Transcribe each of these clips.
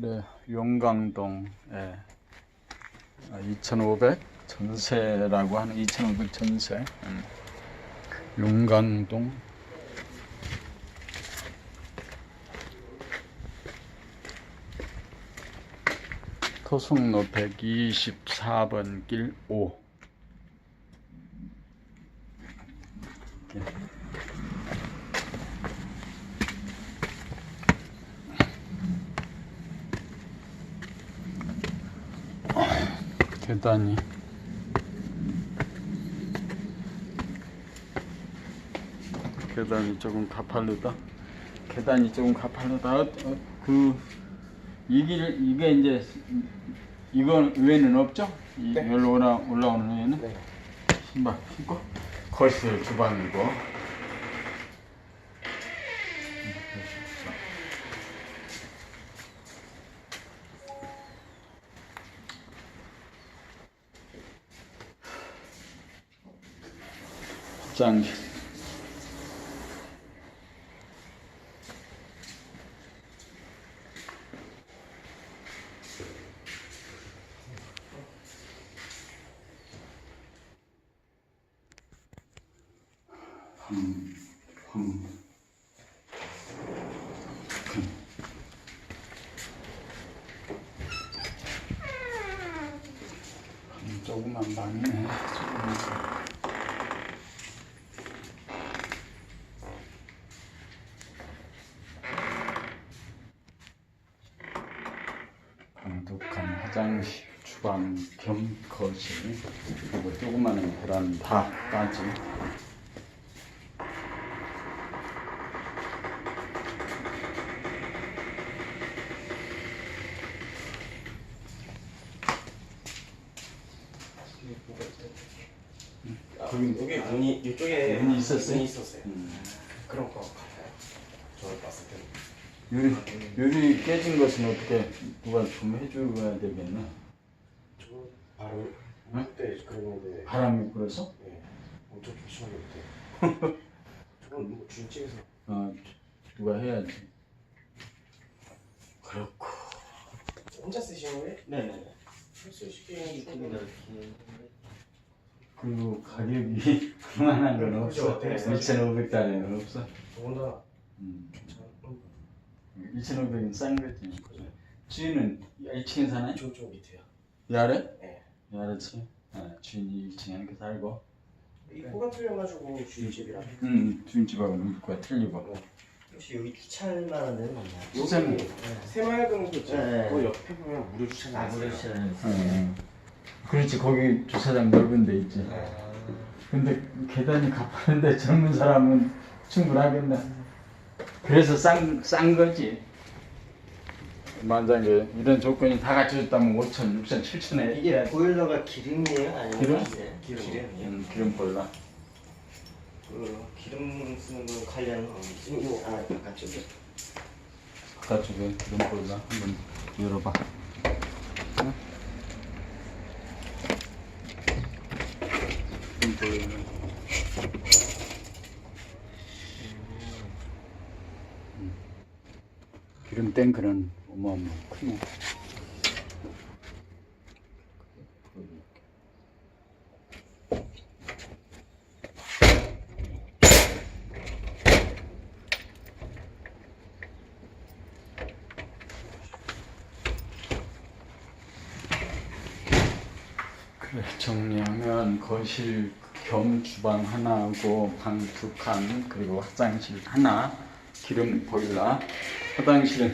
그래 용강동 예. 아, 2,500 전세라고 하는 2,500 전세 음. 용강동 토속로 124번 길 5. 계단이 계단이 조금 가파르다. 계단이 조금 가파르다. 어, 어, 그 이길 이게 이제 이건 외에는 없죠? 이 네. 여기로 올라 올라오는 외에는 네. 신발 신고 거실 주방이고. 음, 음. 음, 조그만 방이네. 조그만. 방독한 화장실, 주방 겸 거실, 그리고 조그마한 베란다까지. 아, 여기 문이 이쪽에 문이 있었어요? 문이 있었어요. 음. 그런 거 같아요. 저를 봤을 때. 유리, 유리 깨진 것은 어떻게 누가 좀 해줘야 되겠나? 저 바로 응? 그때 그랬는데 바람이 불어서? 네. 엄청 조심하게 그때. 저건 뭐 주인집에서 어, 누가 해야지. 그렇고. 혼자 쓰시는 거예요? 네네. 할수 쉽게 유튜브 넓히 그리고 가격이 그만한 건 없어. 그죠? 네. 2,500달러는 없어. 더군다나 음. 2,500은 싼 거지. 주인은 1층에 사나요? 저쪽 밑에요. 이 아래? 네. 이 아래층? 아, 주인이 1층에 이렇게 살고. 입구가 틀려가지고 주인 집이랑. 음, 주인 집하고는 입구가 틀리고. 혹시 여기 주차할 만한 데는 없나요? 주차는 여기 새마을금 있죠. 네. 그 옆에 보면 무료 주차장 아무리 있어요. 어. 그렇지, 거기 주차장 넓은 데 있지. 근데 계단이 가파른데 젊은 사람은 충분하겠네. 그래서 싼, 싼 거지. 만약에 이런 조건이 다 갖춰졌다면 5천, 6천, 7천에 이게 보일러가 기름이에요? 아니면 기름? 가스예요? 기름이요? 음, 기름 볼라. 그 기름 쓰는 거 관련 어, 지금 이거 아 바깥쪽에 바깥쪽에 기름 볼라 한번 열어봐. 응? 기름 볼라. 기름 탱크는 어마어마 크네. 그래 정리하면 거실 겸 주방 하나하고 방 두 칸 그리고 화장실 하나 기름 보일러 화장실은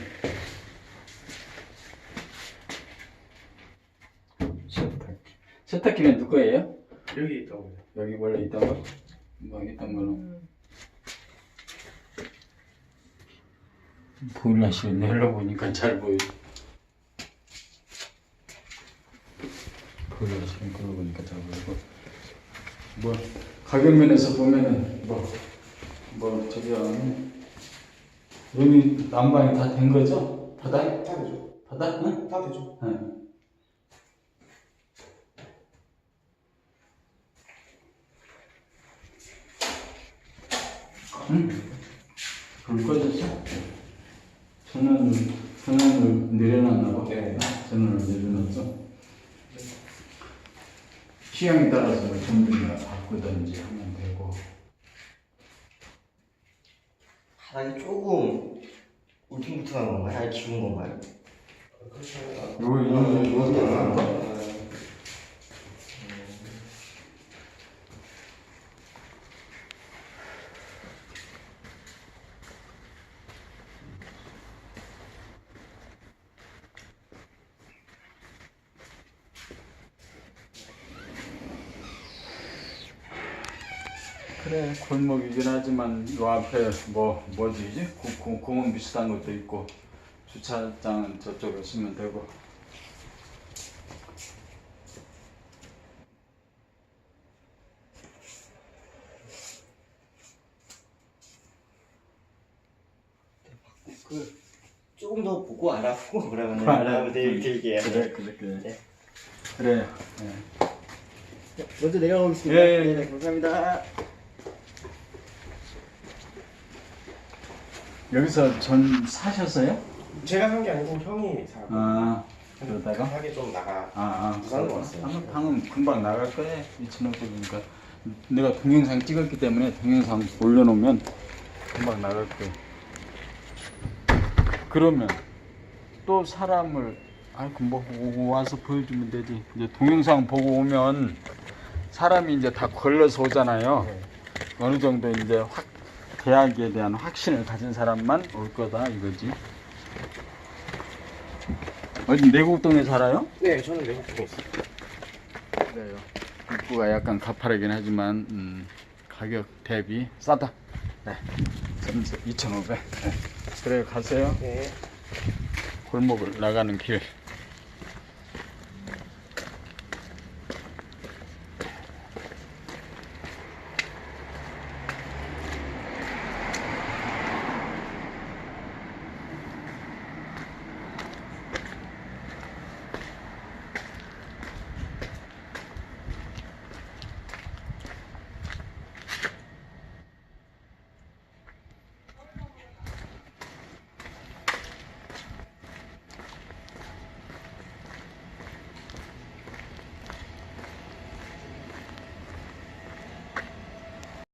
세탁기 세탁기는 누구예요? 여기 있다고요. 여기 원래 있던 거? 뭐 있던 거는 보일러실 열어보니까 잘 보여 보일러실은 그러고 보니까 잘 보이고 뭐 가격 면에서 보면은 뭐, 뭐 저기야 여기 난방이 다 된 거죠? 바닥? 다 되죠. 바닥? 응? 다 되죠. 응. 응? 불 꺼졌어? 저는 전원을 내려놨나 봐. 네. 전원을 내려놨어. 취향에 따라서 뭐 전등을 바꾸든지 하면 되고. 바닥이 조금 울퉁불퉁한 건가요? 아니 기운 건가요? 그렇죠. 요, 요, 요, 요, 요. 그래 골목이긴 하지만 요 앞에 뭐 뭐지 고- 고- 공원 비슷한 것도 있고 주차장은 저쪽에 쓰면 되고 그 조금 더 보고 알아보고 그러면 알아. 알아보고 들- 들게요. 그래 그래 그래 네. 그래 예. 먼저 내려가겠습니다. 예, 예, 예. 네, 감사합니다. 여기서 전 사셨어요? 제가 산 게 아니고 형이 사고. 아 그러다가 하게 좀 나가. 아, 아 부산으로 왔어요. 방금, 방금 금방 나갈 거야 2,500이니까 내가 동영상 찍었기 때문에 동영상 올려놓으면 금방 나갈 거야 그러면 또 사람을 아이고 뭐 오- 와서 보여주면 되지 이제 동영상 보고 오면 사람이 이제 다 걸러서 오잖아요 네. 어느 정도 이제 확 대학에 대한 확신을 가진 사람만 올 거다 이거지 어디 내곡동에 살아요? 네, 저는 쪽에 있어요. 그래요. 입구가 약간 가파르긴 하지만 음, 가격 대비 싸다. 네. 2,500. 네. 그래 가세요. 네. 골목을 나가는 길.